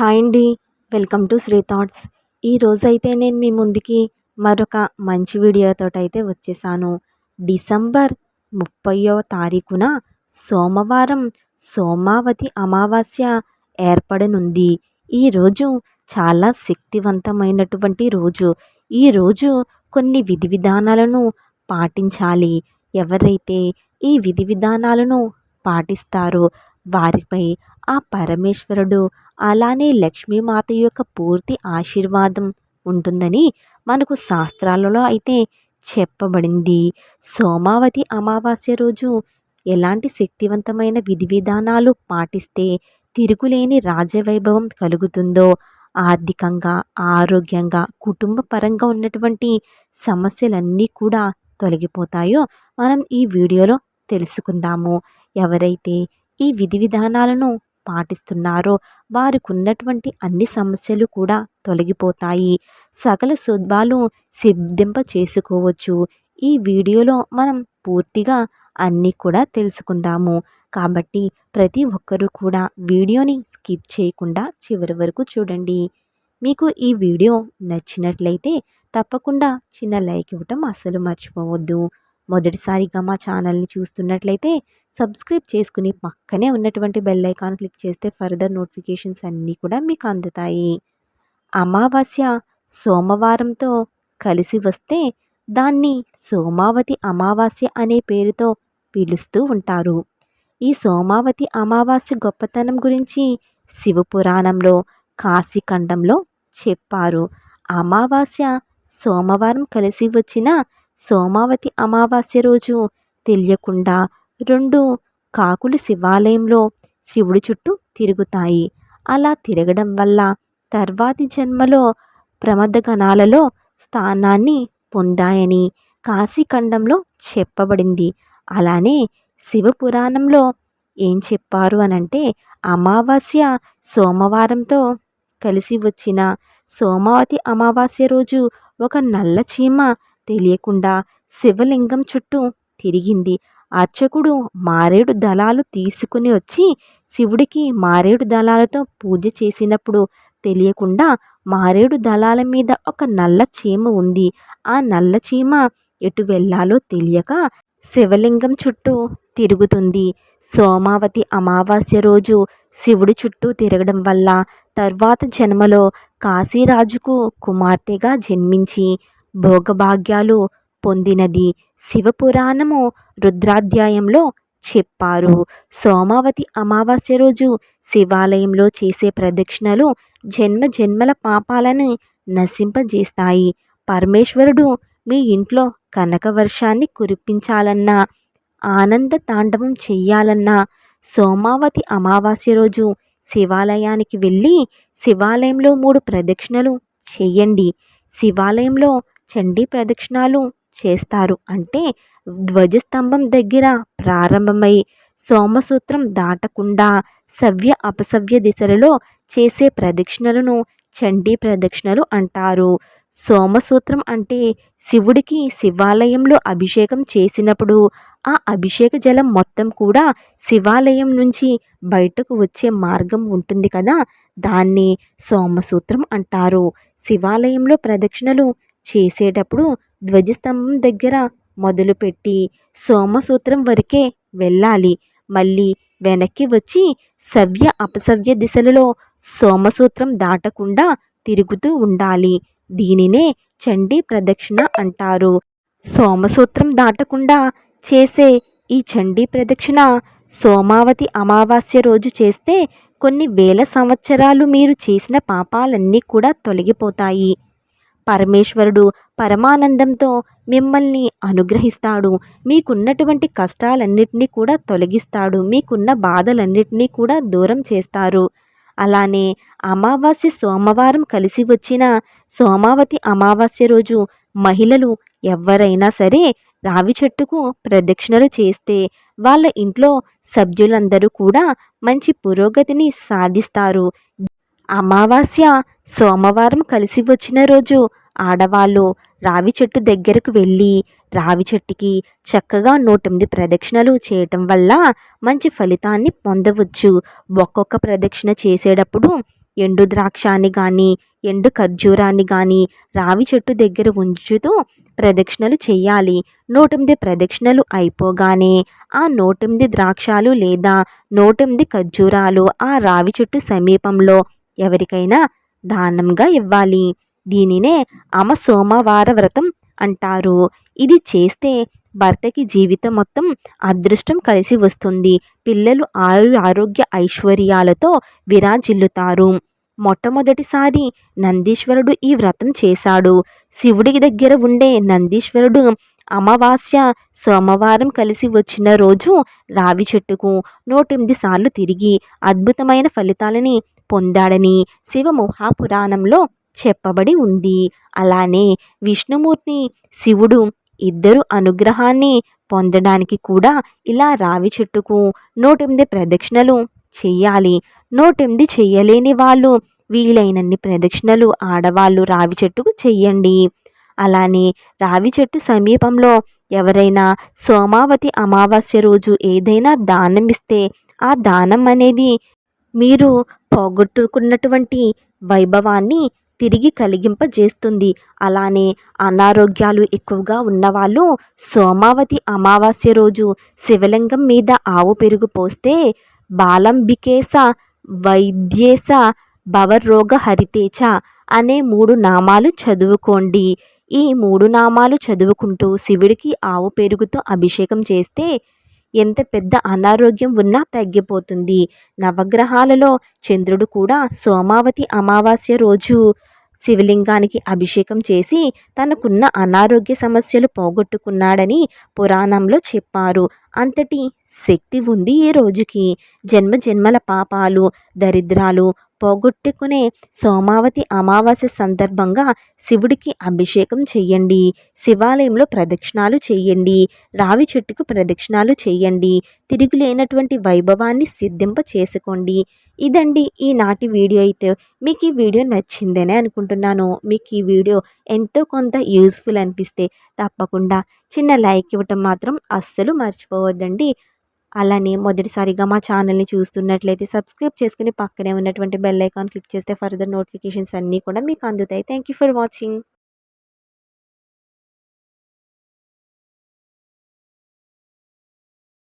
Hi అండి welcome to Shri thoughts. ఈరోజైతే నేను మీ ముందుకి మరొక మంచి వీడియోతో అయితే వచ్చేసాను. డిసెంబర్ ముప్పయో తారీఖున సోమవారం సోమావతి అమావాస్య ఏర్పడనుంది. ఈరోజు చాలా శక్తివంతమైనటువంటి రోజు. ఈరోజు కొన్ని విధి విధానాలను పాటించాలి. ఎవరైతే ఈ విధి విధానాలను పాటిస్తారో వారిపై ఆ పరమేశ్వరుడు అలానే లక్ష్మీమాత యొక్క పూర్తి ఆశీర్వాదం ఉంటుందని మనకు శాస్త్రాలలో అయితే చెప్పబడింది. సోమావతి అమావాస్య రోజు ఎలాంటి శక్తివంతమైన విధి విధానాలు పాటిస్తే తిరుగులేని రాజవైభవం కలుగుతుందో ఆర్థికంగా ఆరోగ్యంగా కుటుంబ పరంగా ఉన్నటువంటి సమస్యలన్నీ కూడా తొలగిపోతాయో మనం ఈ వీడియోలో తెలుసుకుందాము. ఎవరైతే ఈ విధి విధానాలను పాటిస్తున్నారో వారికి ఉన్నటువంటి అన్ని సమస్యలు కూడా తొలగిపోతాయి. సకల శుభాలు సిద్ధింప చేసుకోవచ్చు. ఈ వీడియోలో మనం పూర్తిగా అన్నీ కూడా తెలుసుకుందాము. కాబట్టి ప్రతి ఒక్కరూ కూడా వీడియోని స్కిప్ చేయకుండా చివరి వరకు చూడండి. మీకు ఈ వీడియో నచ్చినట్లయితే తప్పకుండా చిన్న లైక్ ఇవ్వటం అస్సలు మర్చిపోవద్దు. మొదటిసారిగా మా ఛానల్ని చూస్తున్నట్లయితే సబ్స్క్రైబ్ చేసుకుని పక్కనే ఉన్నటువంటి బెల్ ఐకాన్ క్లిక్ చేస్తే ఫర్దర్ నోటిఫికేషన్స్ అన్నీ కూడా మీకు అందుతాయి. అమావాస్య సోమవారంతో కలిసి వస్తే దాన్ని సోమావతి అమావాస్య అనే పేరుతో పిలుస్తూ ఉంటారు. ఈ సోమావతి అమావాస్య గొప్పతనం గురించి శివపురాణంలో కాశీఖండంలో చెప్పారు. అమావాస్య సోమవారం కలిసి వచ్చిన సోమావతి అమావాస్య రోజు తెలియకుండా రెండు కాకులు శివాలయంలో శివుడి చుట్టూ తిరుగుతాయి. అలా తిరగడం వల్ల తర్వాతి జన్మలో ప్రమదగణాలలో స్థానాన్ని పొందాయని కాశీఖండంలో చెప్పబడింది. అలానే శివపురాణంలో ఏం చెప్పారు అనంటే అమావాస్య సోమవారంతో కలిసి వచ్చిన సోమావతి అమావాస్య రోజు ఒక నల్ల చీమ తెలియకుండా శివలింగం చుట్టూ తిరిగింది. అర్చకుడు మారేడు దళాలు తీసుకుని వచ్చి శివుడికి మారేడు దళాలతో పూజ చేసినప్పుడు తెలియకుండా మారేడు దళాల మీద ఒక నల్ల చీమ ఉంది. ఆ నల్ల చీమ ఎటు వెళ్ళాలో తెలియక శివలింగం చుట్టూ తిరుగుతుంది. సోమావతి అమావాస్య రోజు శివుడి చుట్టూ తిరగడం వల్ల తర్వాత జన్మలో కాశీరాజుకు కుమార్తెగా జన్మించి భోగభాగ్యాలు పొందినది. శివపురాణము రుద్రాధ్యాయంలో చెప్పారు. సోమావతి అమావాస్య రోజు శివాలయంలో చేసే ప్రదక్షిణలు జన్మ జన్మల పాపాలను నశింపజేస్తాయి. పరమేశ్వరుడు మీ ఇంట్లో కనక వర్షాన్ని కురిపించాలన్నా ఆనంద తాండవం చెయ్యాలన్నా సోమావతి అమావాస్య రోజు శివాలయానికి వెళ్ళి శివాలయంలో మూడు ప్రదక్షిణలు చేయండి శివాలయంలో చండీ ప్రదక్షిణాలు చేస్తారు. అంటే ధ్వజస్తంభం దగ్గర ప్రారంభమై సోమసూత్రం దాటకుండా సవ్య అపసవ్య దిశలలో చేసే ప్రదక్షిణలను చండీ ప్రదక్షిణలు అంటారు. సోమసూత్రం అంటే శివుడికి శివాలయంలో అభిషేకం చేసినప్పుడు ఆ అభిషేక జలం మొత్తం కూడా శివాలయం నుంచి బయటకు వచ్చే మార్గం ఉంటుంది కదా. దాన్ని సోమసూత్రం అంటారు. శివాలయంలో ప్రదక్షిణలు చేసేటప్పుడు ధ్వజస్తంభం దగ్గర మొదలుపెట్టి సోమసూత్రం వరకే వెళ్ళాలి. మళ్ళీ వెనక్కి వచ్చి సవ్య అపసవ్య దిశలలో సోమసూత్రం దాటకుండా తిరుగుతూ ఉండాలి. దీనినే చండీ ప్రదక్షిణ అంటారు. సోమసూత్రం దాటకుండా చేసే ఈ చండీ ప్రదక్షిణ సోమావతి అమావాస్య రోజు చేస్తే కొన్ని వేల సంవత్సరాలు మీరు చేసిన పాపాలన్నీ కూడా తొలగిపోతాయి. పరమేశ్వరుడు పరమానందంతో మిమ్మల్ని అనుగ్రహిస్తాడు. మీకున్నటువంటి కష్టాలన్నింటినీ కూడా తొలగిస్తాడు. మీకున్న బాధలన్నింటినీ కూడా దూరం చేస్తారు. అలానే అమావాస్య సోమవారం కలిసి వచ్చిన సోమావతి అమావాస్య రోజు మహిళలు ఎవరైనా సరే రావి చెట్టుకు ప్రదక్షిణలు చేస్తే వాళ్ళ ఇంట్లో సభ్యులందరూ కూడా మంచి పురోగతిని సాధిస్తారు. అమావాస్య సోమవారం కలిసి వచ్చిన రోజు ఆడవాళ్ళు రావి చెట్టు దగ్గరకు వెళ్ళి రావి చెట్టుకి చక్కగా నూటెనిమిది ప్రదక్షిణలు చేయటం వల్ల మంచి ఫలితాన్ని పొందవచ్చు. ఒక్కొక్క ప్రదక్షిణ చేసేటప్పుడు ఎండు ద్రాక్షాన్ని కానీ ఎండు ఖర్జూరాన్ని కానీ రావి చెట్టు దగ్గర ఉంచుతూ ప్రదక్షిణలు చేయాలి. నూటెనిమిది ప్రదక్షిణలు అయిపోగానే ఆ నూటెనిమిది ద్రాక్షాలు లేదా నూటెనిమిది ఖర్జూరాలు ఆ రావి చెట్టు సమీపంలో ఎవరికైనా దానంగా ఇవ్వాలి. దీనినే అమ సోమవార వ్రతం అంటారు. ఇది చేస్తే భర్తకి జీవితం మొత్తం అదృష్టం కలిసి వస్తుంది. పిల్లలు ఆయు ఆరోగ్య ఐశ్వర్యాలతో విరాజిల్లుతారు. మొట్టమొదటిసారి నందీశ్వరుడు ఈ వ్రతం చేశాడు. శివుడి దగ్గర ఉండే నందీశ్వరుడు అమావాస్య సోమవారం కలిసి వచ్చిన రోజు రావి చెట్టుకు నూటెనిమిది సార్లు తిరిగి అద్భుతమైన ఫలితాలని పొందాడని శివ మహాపురాణంలో చెప్పబడి ఉంది. అలానే విష్ణుమూర్తి శివుడు ఇద్దరు అనుగ్రహాన్ని పొందడానికి కూడా ఇలా రావి చెట్టుకు నూటెనిమిది ప్రదక్షిణలు చెయ్యాలి నూటెనిమిది చెయ్యలేని వాళ్ళు వీలైనన్ని ప్రదక్షిణలు ఆడవాళ్ళు రావి చెట్టుకు చెయ్యండి అలానే రావి చెట్టు సమీపంలో ఎవరైనా సోమావతి అమావాస్య రోజు ఏదైనా దానం ఇస్తే ఆ దానం అనేది మీరు పోగొట్టుకున్నటువంటి వైభవాన్ని తిరిగి కలిగింపజేస్తుంది. అలానే అనారోగ్యాలు ఎక్కువగా ఉన్నవాళ్ళు సోమావతి అమావాస్య రోజు శివలింగం మీద ఆవు పెరుగు పోస్తే బాలంబికేశ వైద్యేశ భవరోగ హరితేచ అనే మూడు నామాలు చదువుకోండి. ఈ మూడు నామాలు చదువుకుంటూ శివుడికి ఆవు పెరుగుతో అభిషేకం చేస్తే ఎంత పెద్ద అనారోగ్యం ఉన్నా తగ్గిపోతుంది. నవగ్రహాలలో చంద్రుడు కూడా సోమావతి అమావాస్య రోజు శివలింగానికి అభిషేకం చేసి తనకున్న అనారోగ్య సమస్యలు పోగొట్టుకున్నాడని పురాణంలో చెప్పారు. అంతటి శక్తి ఉంది ఈ రోజుకి. జన్మ జన్మల పాపాలు దరిద్రాలు పోగొట్టుకునే సోమావతి అమావాస్య సందర్భంగా శివుడికి అభిషేకం చేయండి. శివాలయంలో ప్రదక్షిణాలు చేయండి. రావి చెట్టుకు ప్రదక్షిణాలు చేయండి. తిరుగులేనటువంటి వైభవాన్ని సిద్ధింప చేసుకోండి. ఇదండి ఈనాటి వీడియో అయితే. మీకు ఈ వీడియో నచ్చిందనే అనుకుంటున్నాను. మీకు ఈ వీడియో ఎంతో కొంత యూస్ఫుల్ అనిపిస్తే తప్పకుండా చిన్న లైక్ ఇవ్వటం మాత్రం అస్సలు మర్చిపోవద్దండి. అలానే మొదటిసారిగా మా ఛానల్ని చూస్తున్నట్లయితే సబ్స్క్రైబ్ చేసుకుని పక్కనే ఉన్నటువంటి బెల్ ఐకాన్ క్లిక్ చేస్తే ఫర్దర్ నోటిఫికేషన్స్ అన్నీ కూడా మీకు అందుతాయి. Thank you for watching